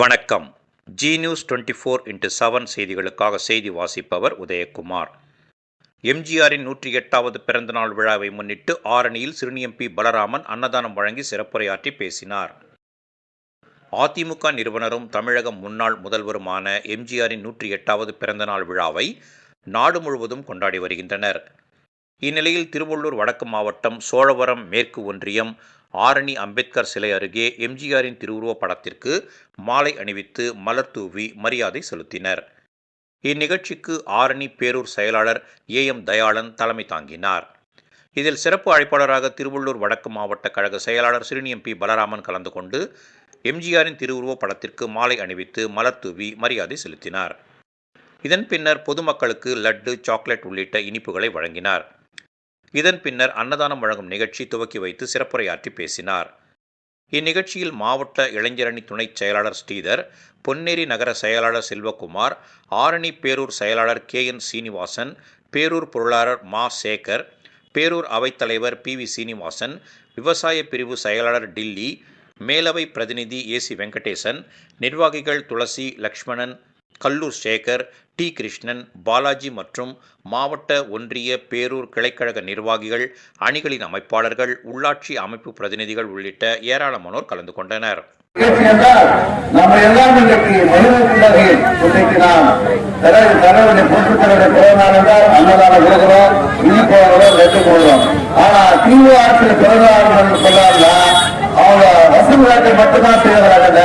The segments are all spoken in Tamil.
வணக்கம். Zee News twenty four into seven செய்திகளுக்காக செய்தி வாசிப்பவர் உதயகுமார். எம்ஜிஆரின் நூற்றி எட்டாவது பிறந்தநாள் விழாவை முன்னிட்டு ஆரணியில் சிறுனி எம்பி பலராமன் அன்னதானம் வழங்கி சிறப்புரையாற்றி பேசினார். அதிமுக நிறுவனரும் தமிழக முன்னாள் முதல்வருமான எம்ஜிஆரின் நூற்றி எட்டாவது பிறந்தநாள் விழாவை நாடு முழுவதும் கொண்டாடி வருகின்றனர். இந்நிலையில் திருவள்ளூர் வடக்கு மாவட்டம் சோழவரம் மேற்கு ஒன்றியம் ஆரணி அம்பேத்கர் சிலை அருகே எம்ஜிஆரின் திருவுருவப் படத்திற்கு மாலை அணிவித்து மலர் தூவி மரியாதை செலுத்தினர். இந்நிகழ்ச்சிக்கு ஆரணி பேரூர் செயலாளர் ஏ எம் தயாளன் தலைமை தாங்கினார். இதில் சிறப்பு அழைப்பாளராக திருவள்ளூர் வடக்கு மாவட்ட கழக செயலாளர் சிறுனியம் பி பலராமன் கலந்து கொண்டு எம்ஜிஆரின் திருவுருவப் படத்திற்கு மாலை அணிவித்து மலர் தூவி மரியாதை செலுத்தினார். இதன் பின்னர் பொதுமக்களுக்கு லட்டு சாக்லேட் உள்ளிட்ட இனிப்புகளை வழங்கினார். இதன் பின்னர் அன்னதானம் வழங்கும் நிகழ்ச்சி துவக்கி வைத்து சிறப்புரையாற்றி பேசினார். இந்நிகழ்ச்சியில் மாவட்ட இளைஞரணி துணைச் செயலாளர் ஸ்ரீதர் பொன்னேரி நகர செயலாளர் செல்வகுமார் ஆரணி பேரூர் செயலாளர் கே. என். சீனிவாசன் பேரூர் பொருளாளர் மா. சேகர் பேரூர் அவைத்தலைவர் பி. வி. சீனிவாசன் விவசாய பிரிவு செயலாளர் டில்லி மேலவை பிரதிநிதி ஏ. சி. வெங்கடேசன் நிர்வாகிகள் துளசி லக்ஷ்மணன் கல்லூர் சேகர் டி. கிருஷ்ணன் பாலாஜி மற்றும் மாவட்ட ஒன்றிய பேரூர் கிளைக்கழக நிர்வாகிகள் அணிகளின் அமைப்பாளர்கள் உள்ளாட்சி அமைப்பு பிரதிநிதிகள் உள்ளிட்ட ஏராளமானோர் கலந்து கொண்டனர். நம்ம எல்லாம் அவங்க வசூல் மட்டும்தான் செய்வதாக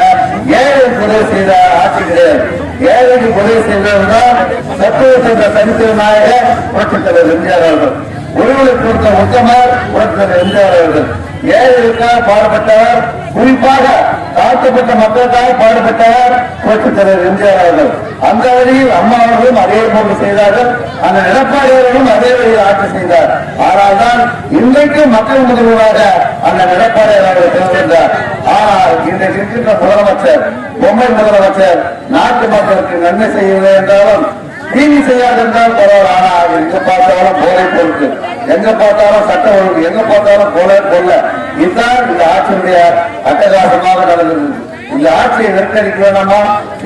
ஏழை உதவி செய்த ஆட்சி கிடையாது ஏழைக்கு உதவி செய்தவர்தான் சத்துவ சென்ற தனித்திறனாக புரட்சித்தலைவர் எம்ஜிஆர் அவர்கள். ஒருவரை பொறுத்த உத்தமர் புரட்சித்தலைவர் எம்ஜிஆர் அவர்கள். ஏழைகளுக்காக பாடுபட்டவர் குறிப்பாக தாழ்த்தப்பட்ட மக்களுக்காக பாடுபட்டவர் புரட்சித் தலைவர் எம்ஜிஆர் அவர்கள். அந்த வழியில் அம்மா அவர்களும் அதே போன்று செய்தார்கள். அந்த எடப்பாடி அவர்களும் அதே வழியில் ஆட்சி செய்தார். ஆனால் தான் இன்றைக்கு மக்கள் முதல்வராக அந்த எடப்பாடி அவர்கள் தேர்ந்தெடுத்தார் ஆனால் இன்றைக்கு இருக்கின்ற முதலமைச்சர் பொம்மை முதலமைச்சர் நாட்டு மக்களுக்கு நன்மை செய்யவில்லை என்றாலும் டிவி செய்யாதிருந்தாலும் பரவாயில்ல. ஆனா எங்க பார்த்தாலும் போதை பொருட்கள் எங்க பார்த்தாலும் சட்ட ஒழுங்கு எங்க பார்த்தாலும் கொலை கொள்ள இதுதான் இந்த ஆட்சியுடைய அட்டகாசமாக நடந்தது. இந்த ஆட்சியை நெருக்கடிக்க வேணாமா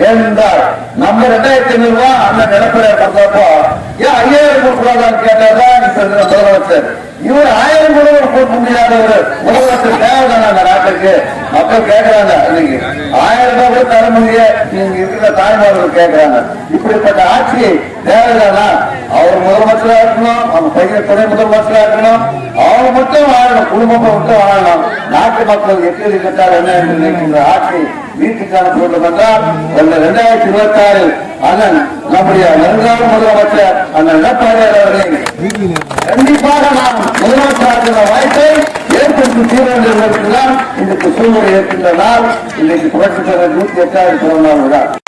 ஏனென்றால் நம்ம ரெண்டாயிரத்தி ஐநூறு ரூபாய் அந்த நிலப்பரை பண்றப்போ ஏன் ஐயாயிரம் கொடுக்கூடாதான்னு கேட்டாதான் இப்ப இருக்கிற முதலமைச்சர். இவர் ஆயிரம் கூட கொடுக்க முடியாத ஒரு முதலமைச்சர் தேவைதான் அந்த நாட்டுக்கு? மக்கள் கேட்கிறாங்க இன்னைக்கு ஆயிரம் அடுத்த தலைமுறையை தர நீங்க இருக்கிற தாய்மார்கள் கேட்கிறாங்க இப்படிப்பட்ட ஆட்சி தேவைதானா அவர் முதலமைச்சரா இருக்கணும் அவங்க பையன் துணை முதலமைச்சரா இருக்கணும். அவங்க மட்டும் வாழணும் குடும்பத்தை மட்டும் வாழணும். நாட்டு மக்கள் எப்படி கட்டால் என்ன என்று நினைக்கின்ற ஆட்சி வீட்டுக்கான பொருள் என்றால் இரண்டாயிரத்தி இருபத்தி ஆறு அண்ணன் நம்முடைய நெருங்கால முதலமைச்சர் அண்ணன் எடப்பாடி அவர்களை கண்டிப்பாக நாம் முதலமைச்சராக வாய்ப்பை ஏற்படுத்தி தீர இன்றைக்கு சூழ்நிலை இருக்கின்ற நாள் இன்றைக்கு புரட்சி தலைவர் நூத்தி எட்டாயிரத்தி பிறந்த விழா